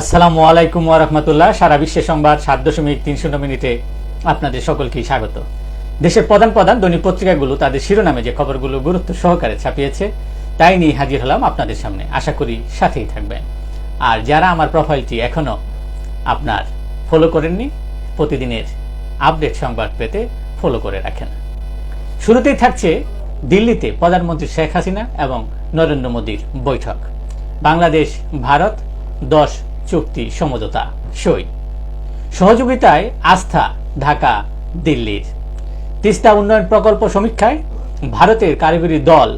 আসসালামু আলাইকুম ওরহমতুল্লাহ সারা বিশ্বের সংবাদ সাত দশমিক তিন শূন্য মিনিটে আপনাদের সকলকেই স্বাগত। দেশের প্রধান প্রধান দৈনিক পত্রিকাগুলো তাদের শিরোনামে যে খবরগুলো গুরুত্ব সহকারে ছাপিয়েছে, তাই নিয়ে হাজির হলাম আপনাদের সামনে। আশা করি সাথেই থাকবেন। আর যারা আমার প্রোফাইলটি এখনও আপনার ফলো করেননি, প্রতিদিনের আপডেট সংবাদ পেতে ফলো করে রাখেন। শুরুতেই থাকছে দিল্লিতে প্রধানমন্ত্রী শেখ হাসিনা এবং নরেন্দ্র মোদীর বৈঠক। বাংলাদেশ, ভারত, দশ চুক্তি সমঝোতা, সই। সহযোগিতায় আস্থা, ঢাকা, দিল্লির। তিস্তা উন্নয়ন প্রকল্প সমীক্ষায় ভারতের কারিগরি দল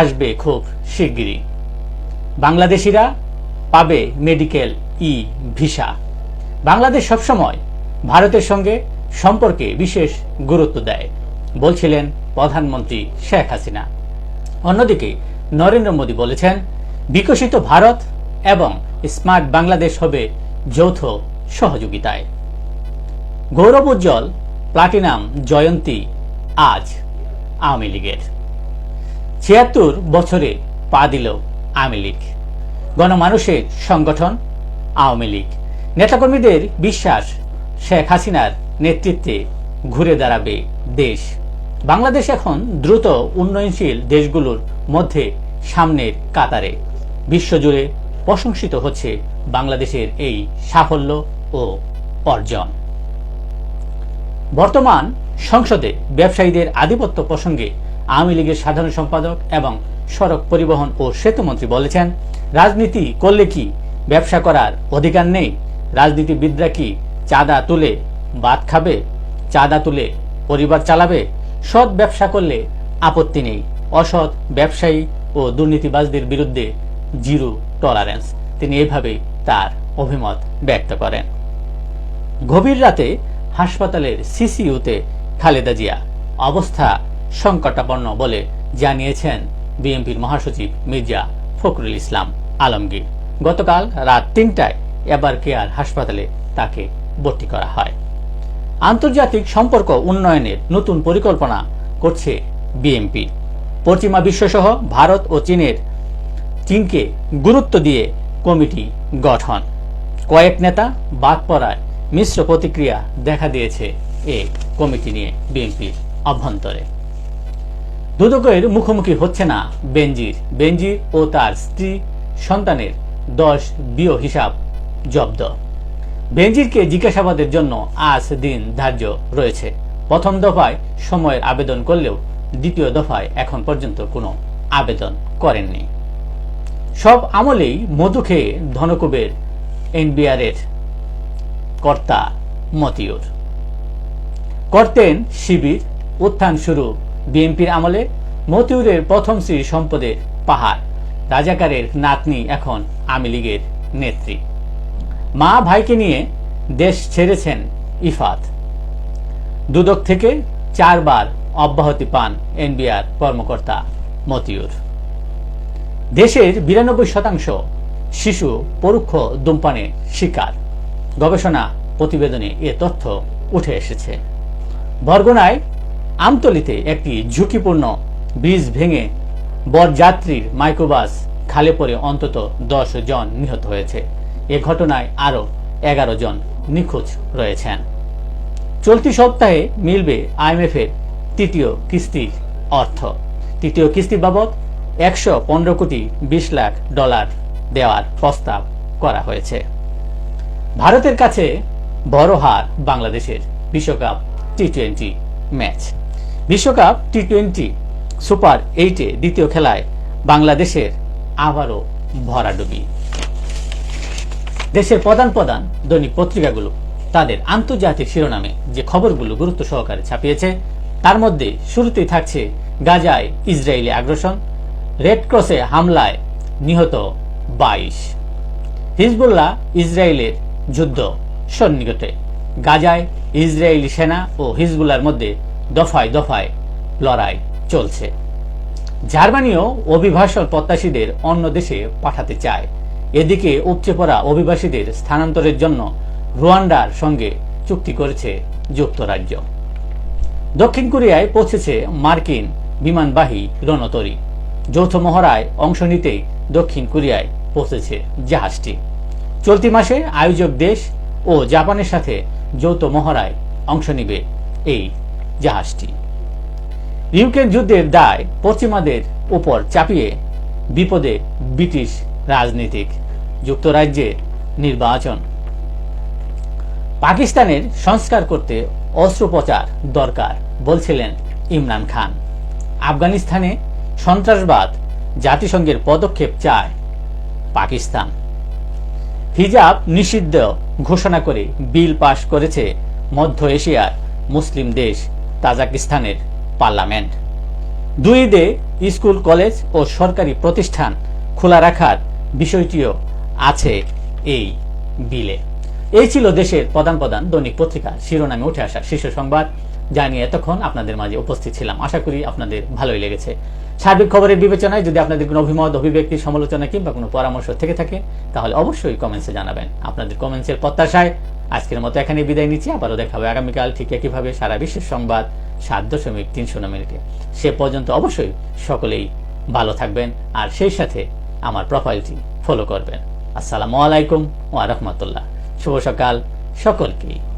আসবে খুব শিগগিরই। বাংলাদেশিরা পাবে মেডিকেল ই ভিসা। বাংলাদেশ সবসময় ভারতের সঙ্গে সম্পর্কে বিশেষ গুরুত্ব দেয়, বলছিলেন প্রধানমন্ত্রী শেখ হাসিনা। অন্যদিকে নরেন্দ্র মোদী বলেছেন, বিকশিত ভারত এবং স্মার্ট বাংলাদেশ হবে যৌথ সহযোগিতায়। গৌরব উজ্জ্বল, প্লাটিনাম জয়ন্তী আজ আওয়ামী লীগের। ছিয়াত্তর বছরে পা দিল আওয়ামী লীগ। গণমানুষের সংগঠন আওয়ামী লীগ। নেতাকর্মীদের বিশ্বাস শেখ হাসিনার নেতৃত্বে ঘুরে দাঁড়াবে দেশ। বাংলাদেশ এখন দ্রুত উন্নয়নশীল দেশগুলোর মধ্যে সামনের কাতারে। বিশ্বজুড়ে প্রশংসিত হচ্ছে বাংলাদেশের এই সাফল্য ও অর্জন। বর্তমান সংসদে ব্যবসায়ীদের আধিপত্য প্রসঙ্গে আওয়ামী লীগের সাধারণ সম্পাদক এবং সড়ক পরিবহন ও সেতুমন্ত্রী বলেছেন, রাজনীতি করলে কি ব্যবসা করার অধিকার নেই? রাজনীতিবিদরা কি চাঁদা তুলে ভাত খাবে? চাঁদা তুলে পরিবার চালাবে? সৎ ব্যবসা করলে আপত্তি নেই। অসৎ ব্যবসায়ী ও দুর্নীতিবাজদের বিরুদ্ধে জিরো টলারেন্স তিনি এভাবেই তার অভিমত ব্যক্ত করেন। গভীর রাতে হাসপাতালের সিসিইউতে খালেদা জিয়া অবস্থা সংকটাপন্ন বলে জানিয়েছেন বিএনপির মহাসচিব মির্জা ফখরুল ইসলাম আলমগীর। গতকাল রাত তিনটায় এবার কেয়ার হাসপাতালে তাকে ভর্তি করা হয়। আন্তর্জাতিক সম্পর্ক উন্নয়নের নতুন পরিকল্পনা করছে বিএনপি। পশ্চিমা বিশ্বসহ ভারত ও চীনের চীনকে গুরুত্ব দিয়ে কমিটি গঠন। কয়েক নেতা বাদ পড়ায় মিশ্র প্রতিক্রিয়া দেখা দিয়েছে এই কমিটি নিয়ে বিএনপির অভ্যন্তরে। দুদকের মুখোমুখি হচ্ছে না বেনজির। বেনজির ও তার স্ত্রী সন্তানের দশ বিয় হিসাব জব্দ। বেনজিরকে জিজ্ঞাসাবাদের জন্য আজ দিন ধার্য রয়েছে। প্রথম দফায় সময়ের আবেদন করলেও দ্বিতীয় দফায় এখন পর্যন্ত কোনো আবেদন করেননি। সব আমলেই মধু খেয়ে ধনকুবের এনবিআরের কর্তা মতিউর। করতেন শিবির, উত্থান শুরু বিএনপির আমলে, মতিউরের প্রথম শ্রী সম্পদের পাহাড়, রাজাকারের নাতনি এখন আওয়ামী লীগের নেত্রী। মা ভাইকে নিয়ে দেশ ছেড়েছেন ইফাত। দুদক থেকে চারবার অব্যাহতি পান এনবিআর কর্মকর্তা মতিউর। দেশের বিরানব্বই শতাংশ শিশু পরোক্ষ ধূমপানের শিকার। গবেষণা প্রতিবেদনে এ তথ্য উঠে এসেছে। বরগুনায় আমতলিতে একটি ঝুঁকিপূর্ণ ব্রিজ ভেঙে বরযাত্রীর মাইক্রোবাস খালে পড়ে অন্তত দশ জন নিহত হয়েছে। এ ঘটনায় আরও এগারো জন নিখোঁজ রয়েছেন। চলতি সপ্তাহে মিলবে আইএমএফের তৃতীয় কিস্তির অর্থ। তৃতীয় কিস্তি বাবদ একশো পনেরো কোটি বিশ লাখ ডলার দেওয়ার প্রস্তাব করা হয়েছে। ভারতের কাছে বড় হার বাংলাদেশের বিশ্বকাপ টি টোয়েন্টি ম্যাচ। বিশ্বকাপ টি টোয়েন্টি সুপার এইটে দ্বিতীয় খেলায় বাংলাদেশের আবারও ভরাডুবি। দেশের প্রধান প্রধান দৈনিক পত্রিকাগুলো তাদের আন্তর্জাতিক শিরোনামে যে খবরগুলো গুরুত্ব সহকারে ছাপিয়েছে, তার মধ্যে শুরুতেই থাকছে গাজায় ইসরায়েলি আগ্রাসন রেড ক্রসে হামলায় নিহত বাইশ। হিজবুল্লাহ ইসরায়েলের যুদ্ধ সন্নিকটে। গাজায় ইসরায়েলি সেনা ও হিজবুল্লার মধ্যে দফায় দফায় লড়াই চলছে। জার্মানিও অভিবাসন প্রত্যাশীদের অন্য দেশে পাঠাতে চায়। এদিকে উপচে পড়া অভিবাসীদের স্থানান্তরের জন্য রুয়ান্ডার সঙ্গে চুক্তি করেছে যুক্তরাজ্য। দক্ষিণ কোরিয়ায় পৌঁছেছে মার্কিন বিমানবাহী রণতরী। যৌথ মহড়ায় অংশ নিতেই দক্ষিণ কোরিয়ায় পৌঁছেছে জাহাজটি। চলতি মাসে আয়োজক দেশ ও জাপানের সাথে যৌথ মহড়ায় অংশ নিবে এই জাহাজটি। ইউক্রেন যুদ্ধের দায় পশ্চিমাদের উপর চাপিয়ে বিপদে ব্রিটিশ রাজনীতিক যুক্তরাজ্যের নির্বাচন। পাকিস্তানের সংস্কার করতে অস্ত্রোপচার দরকার, বলছিলেন ইমরান খান। আফগানিস্তানে সন্ত্রাসবাদ জাতিসংঘের পদক্ষেপ চায় পাকিস্তান। হিজাব নিষিদ্ধ ঘোষণা করে বিল পাশ করেছে মধ্য এশিয়ার মুসলিম দেশ তাজাকিস্তানের পার্লামেন্ট। দুই ঈদে স্কুল, কলেজ ও সরকারি প্রতিষ্ঠান খোলা রাখার বিষয়টিও আছে এই বিলে। এই ছিল দেশের প্রধান প্রধান দৈনিক পত্রিকা শিরোনামে উঠে আসা শীর্ষ সংবাদ। যা নিয়ে এতক্ষণ আপনাদের মাঝে উপস্থিত ছিলাম। আশা করি আপনাদের ভালোই লেগেছে। সার্বিক খবরের বিবেচনায় যদি আপনাদের কোনো অভিমত, অভিব্যক্তি, সমালোচনা কিংবা কোনো পরামর্শ থেকে থাকে, তাহলে অবশ্যই কমেন্টসে জানাবেন। আপনাদের কমেন্টসের প্রত্যাশায় আজকের মতো এখানে বিদায় নিচ্ছি। আবারও দেখা হবে আগামীকাল ঠিক একইভাবে সারা বিশ্বের সংবাদ সাত দশমিক তিনশো মিনিটে। সে পর্যন্ত অবশ্যই সকলেই ভালো থাকবেন আর সেই সাথে আমার প্রোফাইলটি ফলো করবেন। আসসালামু আলাইকুম ওয়া রাহমাতুল্লাহ। শুভ সকাল। সকলকেই।